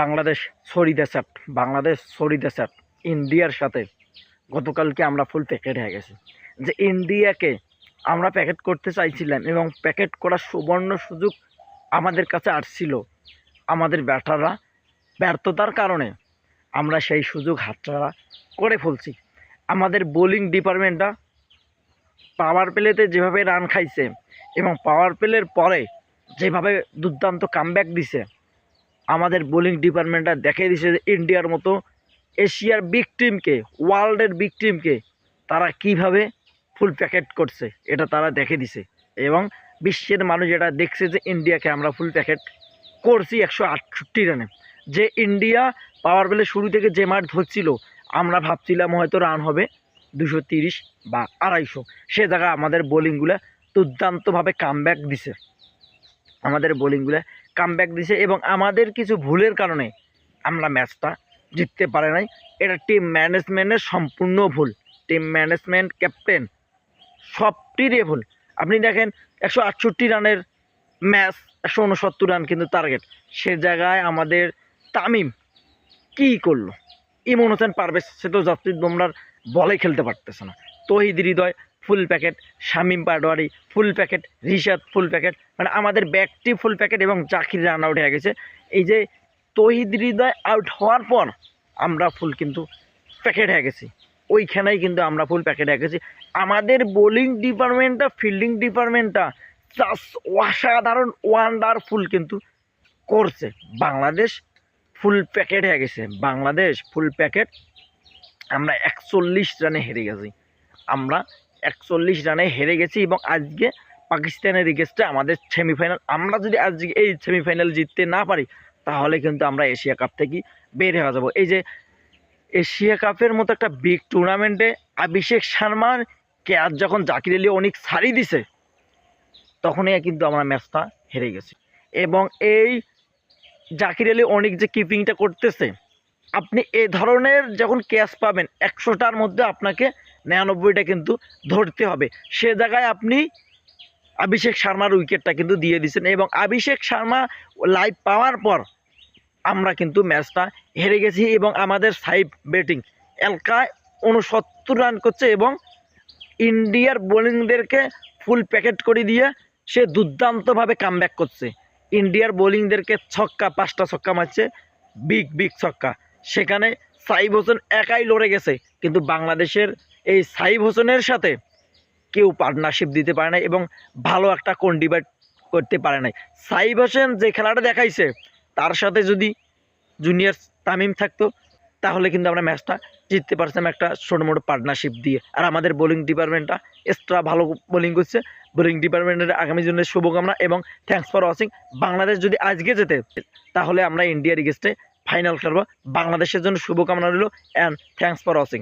Bangladesh sorry দ্যাসাট Bangladesh sorry দ্যাসাট ইন্ডিয়ার সাথে গতকালকে আমরা ফুল প্যাকেট হয়ে গেছি। যে ইন্ডিয়াকে আমরা প্যাকেট করতে চাইছিলাম এবং প্যাকেট করার সুবর্ণ সুযোগ আমাদের কাছে আসছিল আমাদের ব্যাটাররা ব্যর্থতার কারণে আমরা সেই সুযোগ হাতছাড়া করে ফেলছি। আমাদের বোলিং ডিপার্টমেন্টটা পাওয়ার প্লেতে যেভাবে রান খাইছে এবং পাওয়ার প্লের পরে যেভাবে দুর্দান্ত কামব্যাক দিছে আমাদের বোলিং ডিপার্টমেন্টটা দেখে দিছে যে ইন্ডিয়ার মতো এশিয়ার বিগ টিমকে ওয়ার্ল্ডের বিগ টিমকে তারা কীভাবে ফুল প্যাকেট করছে, এটা তারা দেখে দিছে। এবং বিশ্বের মানুষ এটা দেখছে যে ইন্ডিয়াকে আমরা ফুল প্যাকেট করছি একশো আটষট্টি রানে। যে ইন্ডিয়া পাওয়ার প্লে শুরু থেকে যে মাঠ ধরছিল, আমরা ভাবছিলাম হয়তো রান হবে দুশো তিরিশ বা আড়াইশো। সে জায়গায় আমাদের বোলিংগুলো দুর্দান্তভাবে কামব্যাক দিছে। আমাদের বোলিংগুলো কামব্যাক দিছে এবং আমাদের কিছু ভুলের কারণে আমরা ম্যাচটা জিততে পারে নাই। এটা টিম ম্যানেজমেন্টের সম্পূর্ণ ভুল। টিম ম্যানেজমেন্ট ক্যাপ্টেন সবটিরই ভুল। আপনি দেখেন একশো আটষট্টি রানের ম্যাচ একশো উনসত্তর রান কিন্তু টার্গেট সে জায়গায় আমাদের তামিম কী করল? ইমন হোসেন পারভেজ, সে তো জাসপ্রীত বুমরার বলে খেলতে পারতেছে না। Towhid Hridoy full packet Shamim Patwari full packet Rishad full packet মানে আমাদের ব্যাকটি ফুল প্যাকেট এবং জাকির রান আউট হয়ে গেছে। এই যে তহিদ হৃদয় আউট হওয়ার পর আমরা ফুল কিন্তু প্যাকেট হয়ে গেছি। ওইখানেই কিন্তু আমরা ফুল প্যাকেট হয়ে গেছি। আমাদের বোলিং ডিপার্টমেন্টটা ফিল্ডিং ডিপার্টমেন্টটা জাস্ট অসাধারণ ওয়ান্ডারফুল কিন্তু করছে। বাংলাদেশ ফুল প্যাকেট হয়ে গেছে। বাংলাদেশ ফুল প্যাকেট আমরা একচল্লিশ রানে হেরে গেছি। আমরা একচল্লিশ রানে হেরে গেছি এবং আজকে পাকিস্তানের রিগেস্টে আমাদের সেমিফাইনাল আমরা যদি আজকে এই সেমিফাইনাল জিততে না পারি, তাহলে কিন্তু আমরা এশিয়া কাপ থেকে বের হয়ে যাব। এই যে এশিয়া কাপের মতো একটা বিগ টুর্নামেন্টে অভিষেক শর্মার ক্যাচ যখন জাকির আলী অনেক সারি দিছে, তখনই কিন্তু আমরা ম্যাচটা হেরে গেছি। এবং এই জাকির আলী অনেক যে কিপিংটা করতেছে, আপনি এ ধরনের যখন ক্যাচ পাবেন, একশোটার মধ্যে আপনাকে নিরানব্বইটা কিন্তু ধরতে হবে। সে জায়গায় আপনি অভিষেক শর্মার উইকেটটা কিন্তু দিয়ে দিয়েছেন এবং অভিষেক শর্মা লাইভ পাওয়ার পর আমরা কিন্তু ম্যাচটা হেরে গেছি এবং আমাদের সাইড ব্যাটিং এলকায় উনসত্তর রান করছে এবং ইন্ডিয়ার বোলিংদেরকে ফুল প্যাকেট করে দিয়ে সে দুর্দান্তভাবে কামব্যাক করছে। ইন্ডিয়ার বোলিংদেরকে ছক্কা, পাঁচটা ছক্কা মারছে বিগ বিগ ছক্কা। সেখানে সাইব হোসেন একাই লড়ে গেছে, কিন্তু বাংলাদেশের এই সাইব হোসেনের সাথে কেউ পার্টনারশিপ দিতে পারে না এবং ভালো একটা কন্ডিবাইট করতে পারে নাই। সাইব হোসেন যে খেলাটা দেখাইছে, তার সাথে যদি জুনিয়র তামিম থাকতো, তাহলে কিন্তু আমরা ম্যাচটা জিততে পারতাম একটা ছোটো মোটো পার্টনারশিপ দিয়ে। আর আমাদের বোলিং ডিপার্টমেন্টটা এক্সট্রা ভালো বোলিং করছে। বোলিং ডিপার্টমেন্টের আগামী দিনের শুভকামনা এবং থ্যাঙ্কস ফর ওয়াচিং বাংলাদেশ যদি আজকে যেতে তাহলে আমরা ইন্ডিয়ার এগেস্টে ফাইনাল খেলব। বাংলাদেশের জন্য শুভকামনা রইল অ্যান্ড থ্যাঙ্কস ফর ওয়াচিং